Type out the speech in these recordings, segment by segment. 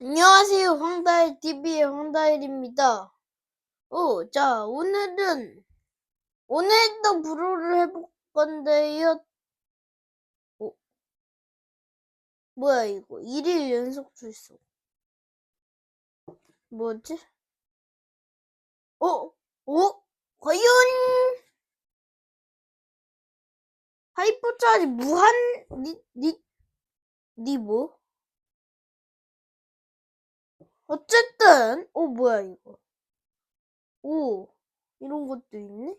안녕하세요. 황다일 TV의 황다일입니다. 오, 자, 오늘은, 오늘도 브로를 해볼 건데요. 오, 뭐야, 이거. 1일 연속 출석. 뭐지? 어? 어? 과연? 하이퍼 차지 무한, 니, 니, 니 뭐? 어쨌든, 어, 뭐야, 이거. 오, 이런 것도 있네?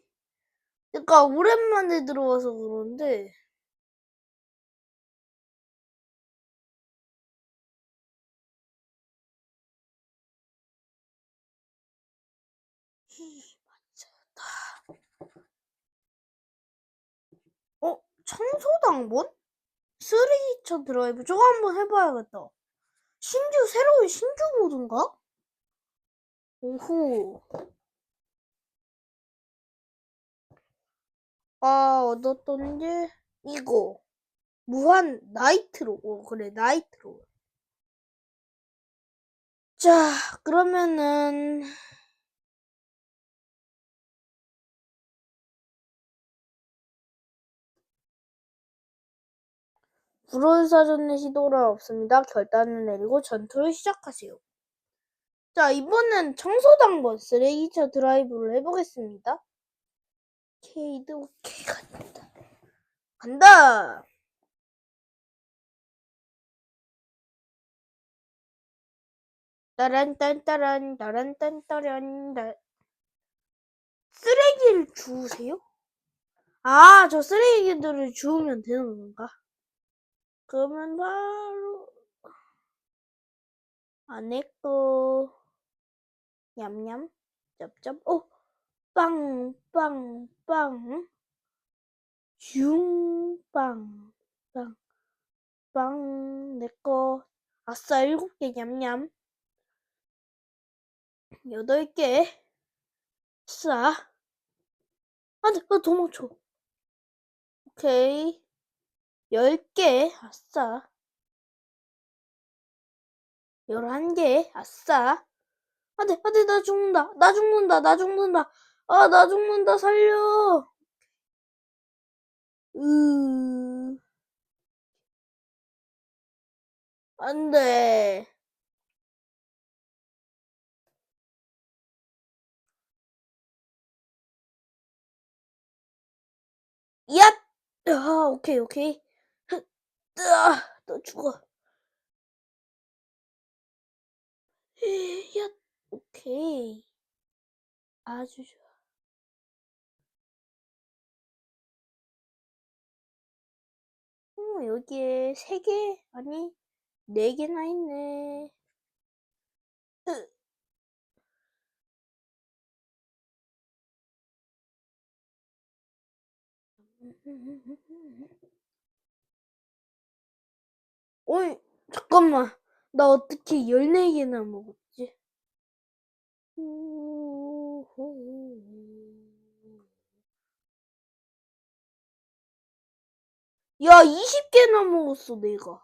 그러니까 오랜만에 들어와서 그런데, 어? 청소당번? 쓰레기차 드라이브 저거 한번 해봐야겠다. 신규 새로운 신규 모드인가? 오호. 아 얻었던 게 이거 무한 나이트로. 오 그래 나이트로. 자 그러면은 불온사전의 시도는 없습니다. 결단을 내리고 전투를 시작하세요. 자 이번엔 청소당번 쓰레기차 드라이브를 해보겠습니다. 케이드 오케이 간다. 간다. 따란딴따란 따란딴따란 따 쓰레기를 주우세요? 아, 저 쓰레기들을 주우면 되는 건가? 그러면 바로 안내거 냠냠? 쩝쩝? 오빵빵 빵? 내꺼 아싸 일곱 개 냠냠. 여덟 개. 아싸. 안돼 아, 도망쳐. 오케이 열개 아싸. 열한 개 아싸. 안 돼 안 돼 나 죽는다. 나 죽는다 나 죽는다. 아 나 죽는다 살려. 으. 안 돼. 얍! 아, 오케이, 오케이. 으아, 너 죽어. 야, 오케이. 아주 좋아. 어, 여기에 세 개? 아니, 네 개나 있네. 으. 어이, 잠깐만. 나 어떻게 14개나 먹었지? 야, 20개나 먹었어, 내가.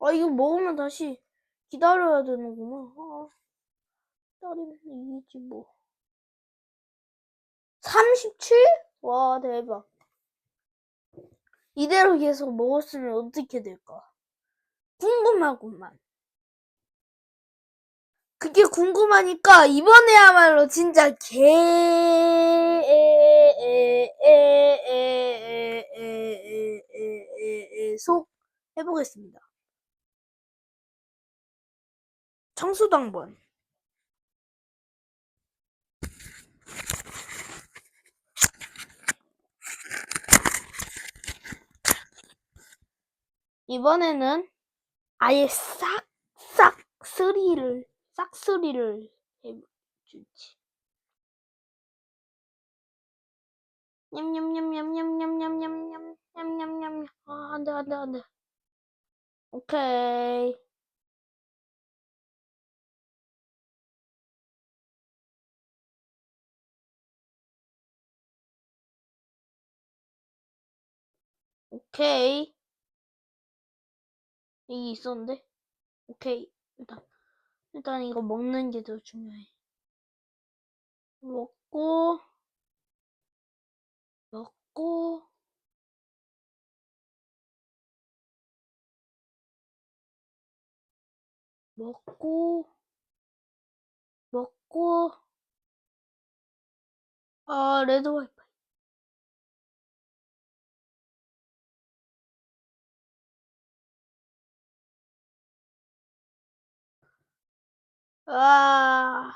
아, 이거 먹으면 다시 기다려야 되는구나. 아, 기다리면 이기지, 뭐. 37? 와, 대박. 이대로 계속 먹었으면 어떻게 될까? 궁금하구만. 그게 궁금하니까 이번에야말로 진짜 계속 해보겠습니다. 청소당번. 이번에는 아예 싹싹 쓰리를 싹쓰리를 해주지. 냠냠냠냠냠냠냠냠냠냠냠냠 아 안돼 안돼 안돼 오케이 오케이 이 있었는데? 오케이. 일단, 일단 이거 먹는 게 더 중요해. 먹고, 먹고, 먹고, 먹고, 아, 레드 와이파 이. 아,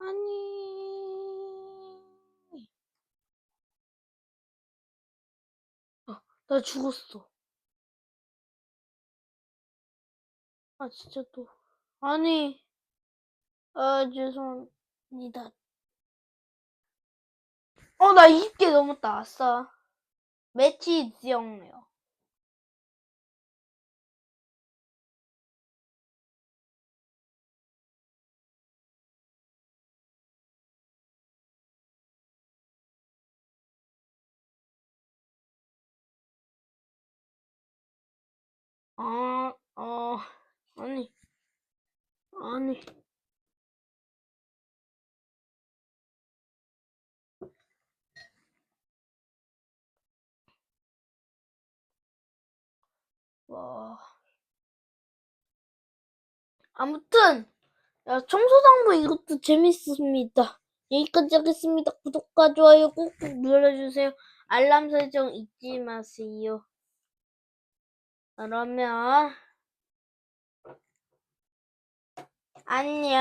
아니. 아, 나 죽었어. 아, 진짜 또. 아니. 아, 죄송합니다. 어, 나 20개 넘었다. 아싸. 매치 지역네요. 아. 아니. 와. 아무튼, 야, 청소당부 이것도 재밌습니다. 여기까지 하겠습니다. 구독과 좋아요 꾹꾹 눌러주세요. 알람 설정 잊지 마세요. 그러면, 안녕.